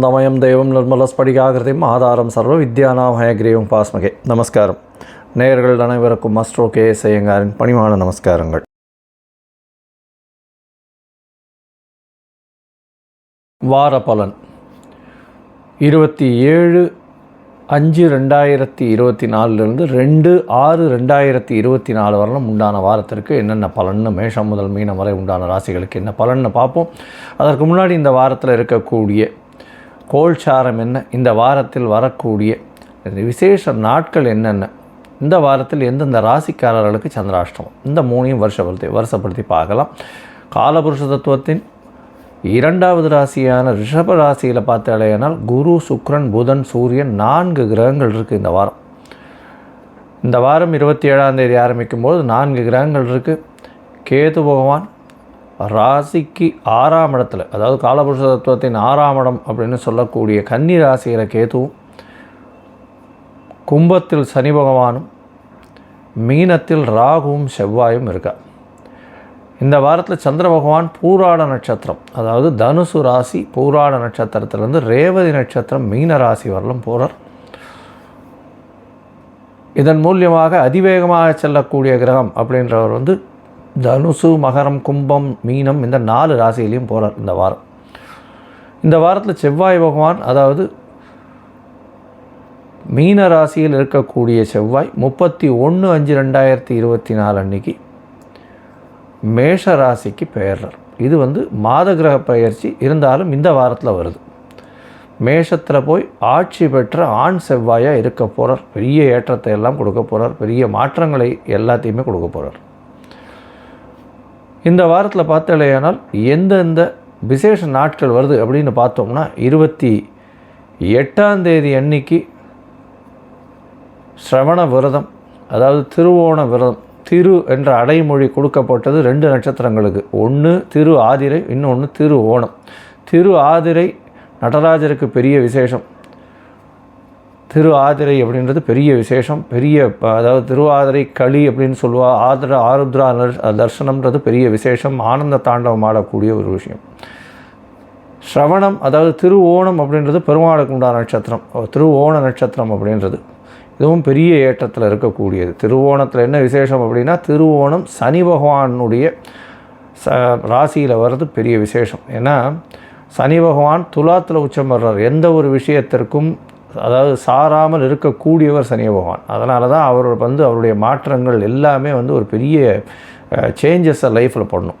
ஞானானந்தமயம் தெய்வம் நிர்மலஸ்படிகாகிருதிம் ஆதாரம் சர்வ வித்யானாமயகிரீவம் பாஸ்மகே. நமஸ்காரம். நேயர்கள் அனைவருக்கும் அஸ்ட்ரோ கே எஸ் ஐயங்காரின் பணிவான நமஸ்காரங்கள். வார பலன். இருபத்தி ஏழு அஞ்சு ரெண்டாயிரத்தி இருபத்தி நாலுலேருந்து ரெண்டு ஆறு ரெண்டாயிரத்தி இருபத்தி நாலு வரலும் உண்டான வாரத்திற்கு என்னென்ன பலன்னு மேஷம் முதல் மீனம் வரை உண்டான ராசிகளுக்கு என்ன பலன்னு பார்ப்போம். அதற்கு முன்னாடி இந்த வாரத்தில் இருக்கக்கூடிய கோல்சாரம் என்ன? இந்த வாரத்தில் வரக்கூடிய விசேஷ நாட்கள் என்னென்ன? இந்த வாரத்தில் எந்தெந்த ராசிக்காரர்களுக்கு சந்திராஷ்டமம்? இந்த மூணையும் வருஷப்படுத்தி வருஷப்படுத்தி பார்க்கலாம். காலபுருஷ தத்துவத்தின் இரண்டாவது ராசியான ரிஷப ராசியில் பார்த்தாலேனால் குரு சுக்ரன் புதன் சூரியன் நான்கு கிரகங்கள் இருக்குது இந்த வாரம். இந்த வாரம் இருபத்தி ஏழாம் தேதி ஆரம்பிக்கும் போது நான்கு கிரகங்கள் இருக்குது கேது பகவான் ராசிக்கு ஆறாம் இடத்துல அதாவது காலபுருஷ தத்துவத்தின் ஆறாம் இடம் அப்படின்னு சொல்லக்கூடிய கன்னி ராசியில் கேதுவும் கும்பத்தில் சனி பகவானும் மீனத்தில் ராகுவும் செவ்வாயும் இருக்கா. இந்த வாரத்தில் சந்திர பகவான் பூராட நட்சத்திரம் அதாவது தனுசு ராசி பூராட நட்சத்திரத்திலேருந்து ரேவதி நட்சத்திரம் மீன ராசி வரலும் போகிறார் இதன் மூலியமாக அதிவேகமாக செல்லக்கூடிய கிரகம் அப்படின்றவர் வந்து தனுசு மகரம் கும்பம் மீனம் இந்த நாலு ராசியிலையும் போகிறார் இந்த வாரம். இந்த வாரத்தில் செவ்வாய் பகவான் அதாவது மீன ராசியில் இருக்கக்கூடிய செவ்வாய் முப்பத்தி ஒன்று அஞ்சு ரெண்டாயிரத்தி இருபத்தி நாலு அன்னைக்கு மேஷ ராசிக்கு பெயர்றார். இது வந்து மாத கிரக பயிற்சி இருந்தாலும் இந்த வாரத்தில் வருது. மேஷத்தில் போய் ஆட்சி பெற்ற ஆண் செவ்வாயாக இருக்க போகிறார் பெரிய ஏற்றத்தை எல்லாம் கொடுக்க போகிறார் பெரிய மாற்றங்களை எல்லாத்தையுமே கொடுக்க போகிறார் இந்த வாரத்தில் பார்த்தாலேயானால் எந்தெந்த விசேஷ நாட்கள் வருது அப்படின்னு பார்த்தோம்னா இருபத்தி எட்டாம் தேதி அன்னைக்கு ஸ்ரவண விரதம் அதாவது திருவோண விரதம் திரு என்ற அடைமொழி கொடுக்கப்பட்டது ரெண்டு நட்சத்திரங்களுக்கு. ஒன்று திரு ஆதிரை இன்னொன்று திரு ஓணம். திரு ஆதிரை நடராஜருக்கு பெரிய விசேஷம். திரு ஆதிரை அப்படின்றது பெரிய விசேஷம். பெரிய அதாவது திருவாதிரை களி அப்படின்னு சொல்லுவா ஆதிர ஆருத்ரா தர்சனம்ன்றது பெரிய விசேஷம். ஆனந்த தாண்டவம் ஆடக்கூடிய ஒரு விஷயம். ஸ்ரவணம் அதாவது திரு ஓணம் அப்படின்றது பெருமாளுக்கு உண்டான நட்சத்திரம். திரு ஓண நட்சத்திரம் அப்படின்றது. இதுவும் பெரிய ஏற்றத்தில் இருக்கக்கூடியது. திருவோணத்தில் என்ன விசேஷம் அப்படின்னா திருவோணம் சனி பகவானுடைய ச ராசியில் வர்றது பெரிய விசேஷம். ஏன்னா சனி பகவான் துலாத்தில் உச்சம் வர்றார். எந்த ஒரு விஷயத்திற்கும் அதாவது சாராமல் இருக்கக்கூடியவர் சனி பகவான். அதனால தான் அவர் வந்து அவருடைய மாற்றங்கள் எல்லாமே வந்து ஒரு பெரிய சேஞ்சஸை லைஃப்பில் பண்ணும்.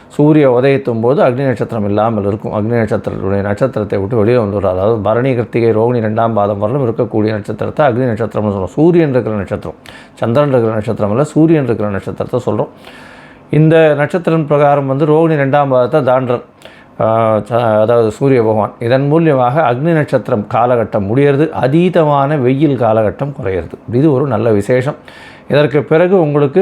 சூரிய உதயத்தும் போது அக்னி நட்சத்திரம் இல்லாமல் இருக்கும். அக்னி நட்சத்திரத்துடைய நட்சத்திரத்தை விட்டு வெளியே வந்துடும் அதாவது பரணி கிருத்திகை ரோகிணி ரெண்டாம் பாதம் வரலும் இருக்கக்கூடிய நட்சத்திரத்தை அக்னி நட்சத்திரம்னு சொல்கிறோம் சூரியன் இருக்கிற நட்சத்திரம் சந்திரன் இருக்கிற நட்சத்திரம் இல்லை சூரியன் இருக்கிற நட்சத்திரத்தை சொல்கிறோம் இந்த நட்சத்திரம் பிரகாரம் வந்து ரோகிணி ரெண்டாம் பாதத்தை தாண்டர் அதாவது சூரிய பகவான். இதன் மூலியமாக அக்னி நட்சத்திரம் காலகட்டம் முடியறது. அதீதமான வெயில் காலகட்டம் குறையிறது. இது ஒரு நல்ல விசேஷம். இதற்கு பிறகு உங்களுக்கு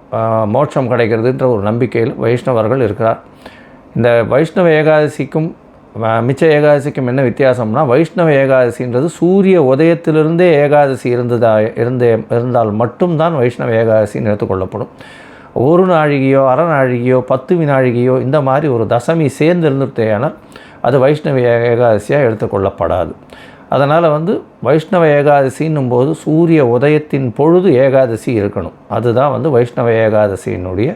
மோட்சம் கிடைக்கிறதுன்ற ஒரு நம்பிக்கையில் வைஷ்ணவர்கள் இருக்கிறார். இந்த வைஷ்ணவ ஏகாதசிக்கும் மிச்ச ஏகாதசிக்கும் என்ன வித்தியாசம்னா வைஷ்ணவ ஏகாதசின்றது சூரிய உதயத்திலிருந்தே ஏகாதசி இருந்ததா இருந்தே இருந்தால் மட்டும்தான் வைஷ்ணவ ஏகாதசின்னு எடுத்துக்கொள்ளப்படும். ஒரு நாழிகையோ அரை நாழிகையோ பத்து வினாழிகையோ இந்த மாதிரி ஒரு தசமி சேர்ந்து இருந்துட்டேயானால் அது வைஷ்ணவ ஏகாதசியாக எடுத்துக்கொள்ளப்படாது. அதனால் வந்து வைஷ்ணவ ஏகாதசின்னும் போது சூரிய உதயத்தின் பொழுது ஏகாதசி இருக்கணும். அதுதான் வந்து வைஷ்ணவ ஏகாதசியினுடைய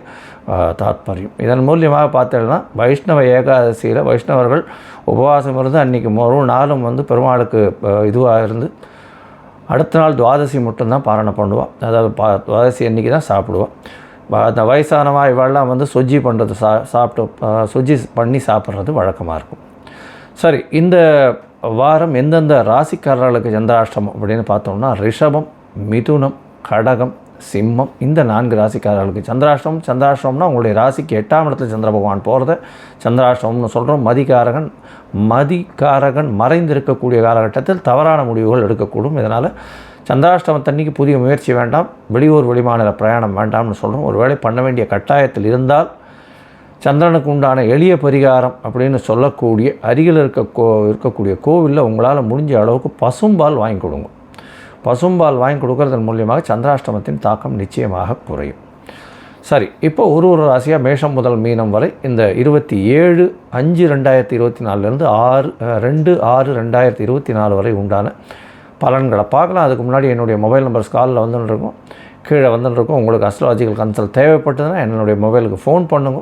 தாத்பரியம். இதன் மூலியமாக பார்த்தோம்னா வைஷ்ணவ ஏகாதசியில் வைஷ்ணவர்கள் உபவாசம் இருந்து அன்றைக்கி ஒரு நாளும் வந்து பெருமாளுக்கு இதுவாக இருந்து அடுத்த நாள் துவாதசி மட்டும்தான் பாரணை பண்ணுவாள் அதாவது பா துவாதசி அன்றைக்கி தான் சாப்பிடுவாள் வ- அந்த வயசானவா இவெல்லாம் வந்து சொஜ்ஜி பண்ணுறது சா சாப்பிட்டு சுஜ்ஜி சொஜ்ஜி பண்ணி சாப்பிட்றது வழக்கமாக இருக்கும். சரி இந்த வாரம் எந்தெந்த ராசிக்காரர்களுக்கு சந்திராஷ்டமம் அப்படின்னு பார்த்தோம்னா ரிஷபம் மிதுனம் கடகம் சிம்மம் இந்த நான்கு ராசிக்காரர்களுக்கு சந்திராஷ்டமம். சந்திராஷ்டமம்னா உங்களுடைய ராசிக்கு எட்டாம் இடத்துல சந்திர பகவான் போகிறத சந்திராஷ்டமம்னு சொல்கிறோம் மதிகாரகன். மதிகாரகன் மறைந்திருக்கக்கூடிய காலகட்டத்தில் தவறான முடிவுகள் எடுக்கக்கூடும். இதனால் சந்திராஷ்டமத்தன்னைக்கு புதிய முயற்சி வேண்டாம். வெளியூர் வெளிமாநில பிரயாணம் வேண்டாம்னு சொல்கிறோம் ஒருவேளை பண்ண வேண்டிய கட்டாயத்தில் இருந்தால் சந்திரனுக்கு உண்டான எளிய பரிகாரம் அப்படின்னு சொல்லக்கூடிய அருகில் இருக்க கோ இருக்கக்கூடிய கோவிலில் உங்களால் முடிஞ்ச அளவுக்கு பசும்பால் வாங்கி கொடுங்க. பசும்பால் வாங்கி கொடுக்கறதன் மூலியமாக சந்திராஷ்டமத்தின் தாக்கம் நிச்சயமாக குறையும். சரி இப்போ ஒரு ஒரு ராசியாக மேஷம் முதல் மீனம் வரை இந்த இருபத்தி ஏழு அஞ்சு ரெண்டாயிரத்தி இருபத்தி நாலுலேருந்து ஆறு ரெண்டு ஆறு ரெண்டாயிரத்தி இருபத்தி நாலு வரை உண்டான பலன்களை பார்க்கலாம். அதுக்கு முன்னாடி என்னுடைய மொபைல் நம்பர் காலில் வந்துன்னு இருக்கும் கீழே வந்துட்டுருக்கோம் இருக்கும் உங்களுக்கு அஸ்ட்ராலஜிக்கல் கன்சல்ட் தேவைப்பட்டதுன்னா என்னுடைய மொபைலுக்கு ஃபோன் பண்ணுங்க.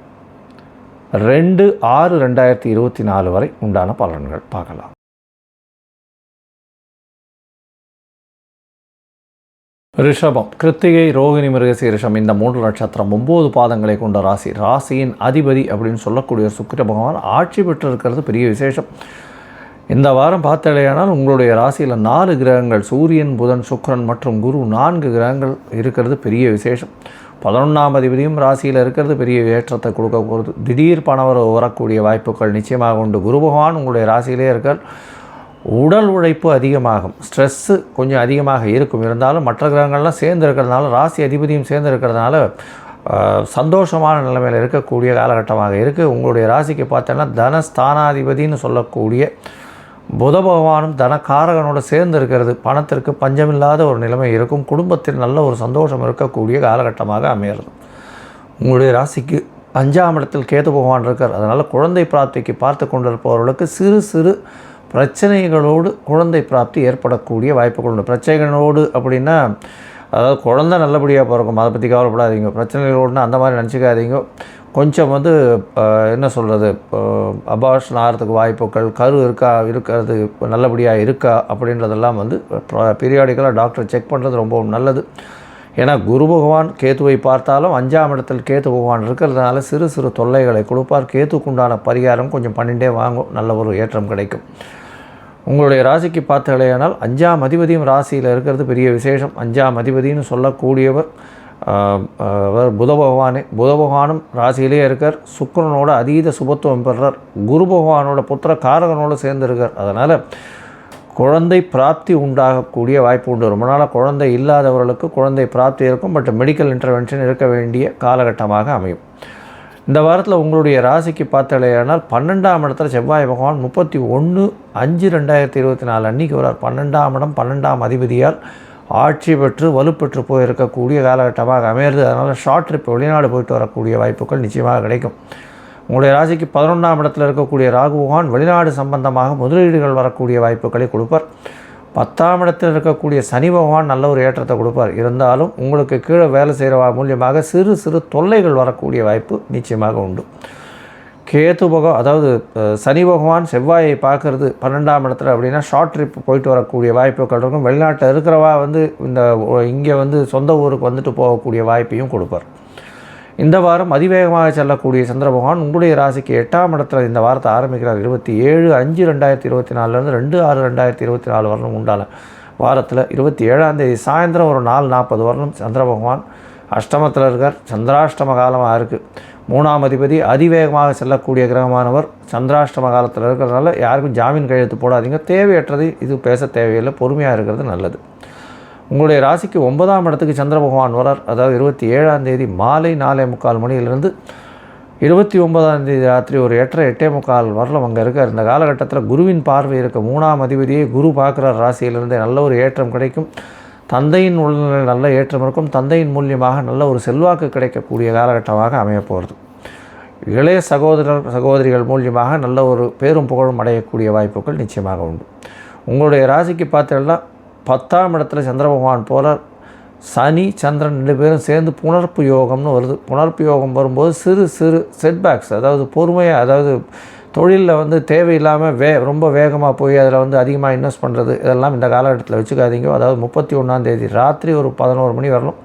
ரெண்டு ஆறு ரெண்டாயிரத்தி இருபத்தி நாலு வரை உண்டான பலன்கள் பார்க்கலாம். ரிஷபம் கிருத்திகை ரோகிணி மிருகசீரிஷம் இந்த மூன்று நட்சத்திரம் ஒம்பது பாதங்களை கொண்ட ராசி. ராசியின் அதிபதி அப்படின்னு சொல்லக்கூடிய சுக்கிர பகவான் ஆட்சி பெற்றிருக்கிறது பெரிய விசேஷம். இந்த வாரம் பார்த்தாலேயானால் உங்களுடைய ராசியில் நாலு கிரகங்கள் சூரியன் புதன் சுக்கரன் மற்றும் குரு நான்கு கிரகங்கள் இருக்கிறது பெரிய விசேஷம். பதினொன்றாம் அதிபதியும் ராசியில் இருக்கிறது பெரிய ஏற்றத்தை கொடுக்க போகிறது திடீர் பணவரவு வரக்கூடிய வாய்ப்புகள் நிச்சயமாக உண்டு. குரு பகவான் உங்களுடைய ராசியிலே இருக்க உடல் உழைப்பு அதிகமாகும். ஸ்ட்ரெஸ்ஸு கொஞ்சம் அதிகமாக இருக்கும். இருந்தாலும் மற்ற கிரகங்கள்லாம் சேர்ந்து இருக்கிறதுனால ராசி அதிபதியும் சேர்ந்து இருக்கிறதுனால சந்தோஷமான நிலைமையில் இருக்கக்கூடிய காலகட்டமாக இருக்குது உங்களுடைய ராசிக்கு பார்த்தோன்னா தனஸ்தானாதிபதினு சொல்லக்கூடிய புத பகவானும் தனக்காரகனோட சேர்ந்து இருக்கிறது பணத்திற்கு பஞ்சமில்லாத ஒரு நிலைமை இருக்கும். குடும்பத்தில் நல்ல ஒரு சந்தோஷம் இருக்கக்கூடிய காலகட்டமாக அமையிறது உங்களுடைய ராசிக்கு அஞ்சாம் இடத்தில் கேது பகவான் இருக்கார். அதனால் குழந்தை பிராப்திக்கு பார்த்து கொண்டிருப்பவர்களுக்கு சிறு சிறு பிரச்சனைகளோடு குழந்தை பிராப்தி ஏற்படக்கூடிய வாய்ப்புகள் உண்டு. பிரச்சனைகளோடு அப்படின்னா அதாவது குழந்த நல்லபடியாக பிறக்கும். அதை பற்றி கவலைப்படாதீங்க. பிரச்சனைகள் ஒன்று அந்த மாதிரி நினச்சிக்காதீங்க. கொஞ்சம் வந்து என்ன சொல்கிறது அபார்ஷன் ஆகிறதுக்கு வாய்ப்புகள் கரு இருக்கா இருக்கிறது நல்லபடியாக இருக்கா அப்படின்றதெல்லாம் வந்து பீரியாடிக்கலாக டாக்டர் செக் பண்ணுறது ரொம்பவும் நல்லது. ஏன்னா குரு பகவான் கேத்துவை பார்த்தாலும் அஞ்சாம் இடத்தில் கேத்து பகவான் இருக்கிறதுனால சிறு சிறு தொல்லைகளை கொடுப்பார். கேத்துக்குண்டான பரிகாரம் கொஞ்சம் பண்ணிகிட்டே வாங்கும். நல்ல ஒரு ஏற்றம் கிடைக்கும். உங்களுடைய ராசிக்கு பார்த்தாலேயானால் அஞ்சாம் அதிபதியும் ராசியில் இருக்கிறது பெரிய விசேஷம். அஞ்சாம் அதிபதினு சொல்லக்கூடியவர் அவர் புத பகவானே. புத பகவானும் ராசியிலே இருக்கார். சுக்கரனோட அதீத சுபத்துவம் பெறார் குரு பகவானோட புத்திர காரகனோடு சேர்ந்திருக்கார். அதனால் குழந்தை பிராப்தி உண்டாகக்கூடிய வாய்ப்பு உண்டு. ரொம்ப நாளாக குழந்தை இல்லாதவர்களுக்கு குழந்தை பிராப்தி இருக்கும். பட் மெடிக்கல் இன்டர்வென்ஷன் இருக்க வேண்டிய காலகட்டமாக அமையும். இந்த வாரத்தில் உங்களுடைய ராசிக்கு பார்த்தாலேயானால் பன்னெண்டாம் இடத்துல செவ்வாய் பகவான் முப்பத்தி ஒன்று அஞ்சு ரெண்டாயிரத்தி இருபத்தி நாலு அன்னைக்கு வரார் பன்னெண்டாம் இடம் பன்னெண்டாம் அதிபதியால் ஆட்சி பெற்று வலுப்பெற்று போயிருக்கக்கூடிய காலகட்டமாக அமையிறது. அதனால் ஷார்ட் ட்ரிப் வெளிநாடு போயிட்டு வரக்கூடிய வாய்ப்புகள் நிச்சயமாக கிடைக்கும். உங்களுடைய ராசிக்கு பதினொன்றாம் இடத்தில் இருக்கக்கூடிய ராகு பகவான் வெளிநாடு சம்பந்தமாக முதலீடுகள் வரக்கூடிய வாய்ப்புகளை கொடுப்பார். பத்தாம் இடத்தில் இருக்கக்கூடிய சனி பகவான் நல்ல ஒரு ஏற்றத்தை கொடுப்பார். இருந்தாலும் உங்களுக்கு கீழே வேலை செய்கிற மூலியமாக சிறு சிறு தொல்லைகள் வரக்கூடிய வாய்ப்பு நிச்சயமாக உண்டு. கேத்து பகவான் அதாவது சனி பகவான் செவ்வாயை பார்க்கறது பன்னெண்டாம் இடத்துல அப்படின்னா ஷார்ட் ட்ரிப் போயிட்டு வரக்கூடிய வாய்ப்புகள் இருக்கும். வெளிநாட்டில் இருக்கிறவா வந்து இந்த இங்கே வந்து சொந்த ஊருக்கு வந்துட்டு போகக்கூடிய வாய்ப்பையும் கொடுப்பார். இந்த வாரம் அதிவேகமாக செல்லக்கூடிய சந்திர பகவான் உங்களுடைய ராசிக்கு எட்டாம் இடத்துல இந்த வாரத்தை ஆரம்பிக்கிறார். இருபத்தி ஏழு அஞ்சு ரெண்டாயிரத்தி இருபத்தி நாலுலேருந்து ரெண்டு ஆறு ரெண்டாயிரத்தி இருபத்தி நாலு வரணும் உண்டான வாரத்தில் இருபத்தி ஏழாம் தேதி சாயந்தரம் ஒரு நாலு நாற்பது வரணும் சந்திர பகவான் அஷ்டமத்தில் இருக்கார். சந்திராஷ்டம காலமாக இருக்குது மூணாம் அதிபதி அதிவேகமாக செல்லக்கூடிய கிரகமானவர் சந்திராஷ்டம காலத்தில் இருக்கிறதுனால யாருக்கும் ஜாமீன் கையெழுத்து போடாதீங்க. தேவையற்றது இது பேச தேவையில்லை பொறுமையாக இருக்கிறது நல்லது. உங்களுடைய ராசிக்கு ஒன்பதாம் இடத்துக்கு சந்திர பகவான் வரார். அதாவது இருபத்தி ஏழாம் தேதி மாலை நாலே முக்கால் மணியிலிருந்து இருபத்தி ஒன்பதாம் தேதி ராத்திரி ஒரு எட்டரை எட்டே முக்கால் வரலும் அங்கே இருக்கார். இந்த காலகட்டத்தில் குருவின் பார்வை இருக்க மூணாம் அதிபதியை குரு பார்க்குறார். ராசியிலிருந்து நல்ல ஒரு ஏற்றம் கிடைக்கும். தந்தையின் உடல்நிலை நல்ல ஏற்றம் இருக்கும். தந்தையின் மூலியமாக நல்ல ஒரு செல்வாக்கு கிடைக்கக்கூடிய காலகட்டமாக அமையப்போகிறது இளைய சகோதரர் சகோதரிகள் மூலியமாக நல்ல ஒரு பேரும் புகழும் அடையக்கூடிய வாய்ப்புகள் நிச்சயமாக உண்டு. உங்களுடைய ராசிக்கு பார்த்தீங்கன்னா பத்தாம் இடத்துல சந்திர பகவான் போகிறார் சனி சந்திரன் ரெண்டு பேரும் சேர்ந்து புணர்ப்பு யோகம்னு வருது. புணர்ப்பு யோகம் வரும்போது சிறு சிறு செட்பேக்ஸ் அதாவது பொறுமையாக அதாவது தொழிலில் வந்து தேவையில்லாமல் வே ரொம்ப வேகமாக போய் அதில் வந்து அதிகமாக இன்வெஸ்ட் பண்ணுறது இதெல்லாம் இந்த காலகட்டத்தில் வச்சுக்காதீங்க. அதாவது முப்பத்தி ஒன்றாந்தேதி ராத்திரி ஒரு பதினோரு மணி வரலும்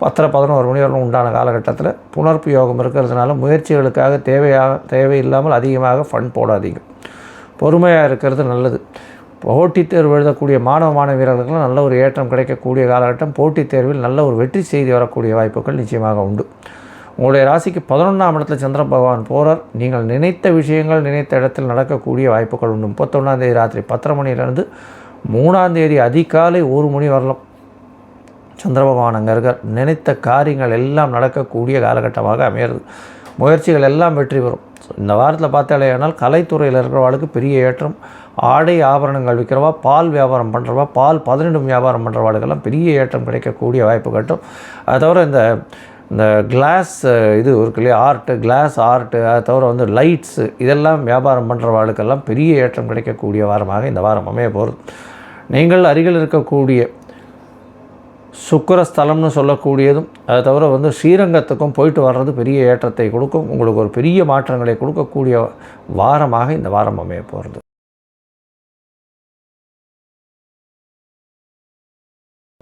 பத்தரை பதினோரு மணி வரலும் உண்டான காலகட்டத்தில் புணர்ப்பு யோகம் இருக்கிறதுனால முயற்சிகளுக்காக தேவையாக தேவையில்லாமல் அதிகமாக ஃபண்ட் போடாதீங்க. பொறுமையாக இருக்கிறது நல்லது. போட்டித் தேர்வு எழுதக்கூடிய மாணவ மாணவியர்களுக்கெல்லாம் நல்ல ஒரு ஏற்றம் கிடைக்கக்கூடிய காலகட்டம். போட்டித் தேர்வில் நல்ல ஒரு வெற்றி செய்தி வரக்கூடிய வாய்ப்புகள் நிச்சயமாக உண்டு. உங்களுடைய ராசிக்கு பதினொன்றாம் இடத்துல சந்திர பகவான் போகிறார் நீங்கள் நினைத்த விஷயங்கள் நினைத்த இடத்தில் நடக்கக்கூடிய வாய்ப்புகள் உண்டு. முப்பத்தொன்னாம் தேதி ராத்திரி பத்தரை மணிலேருந்து மூணாம் தேதி அதிகாலை ஒரு மணி வரலாம். சந்திர பகவான் அங்கே இருக்கார். நினைத்த காரியங்கள் எல்லாம் நடக்கக்கூடிய காலகட்டமாக அமையிறது முயற்சிகள் எல்லாம் வெற்றி பெறும். இந்த வாரத்தில் பார்த்தாலேயானால் கலைத்துறையில் இருக்கிறவர்களுக்கு பெரிய ஏற்றம். ஆடை ஆபரணங்கள் விற்கிறவா பால் வியாபாரம் பண்ணுறவா பால் பதனிடும் வியாபாரம் பண்ணுறவாளுக்கெல்லாம் பெரிய ஏற்றம் கிடைக்கக்கூடிய வாய்ப்பு கட்டும். அது தவிர இந்த இந்த கிளாஸ் இது இருக்கு இல்லையா ஆர்ட்டு கிளாஸ் ஆர்ட்டு அது தவிர வந்து லைட்ஸு இதெல்லாம் வியாபாரம் பண்ணுறவாளுக்கெல்லாம் பெரிய ஏற்றம் கிடைக்கக்கூடிய வாரமாக இந்த வாரம் அமைய போகிறது நீங்கள் அருகில் இருக்கக்கூடிய சுக்கரஸ்தலம்னு சொல்லக்கூடியதும் அதை தவிர வந்து ஸ்ரீரங்கத்துக்கும் போயிட்டு வர்றது பெரிய ஏற்றத்தை கொடுக்கும். உங்களுக்கு ஒரு பெரிய மாற்றங்களை கொடுக்கக்கூடிய வாரமாக இந்த வாரம் அமைய போகிறது.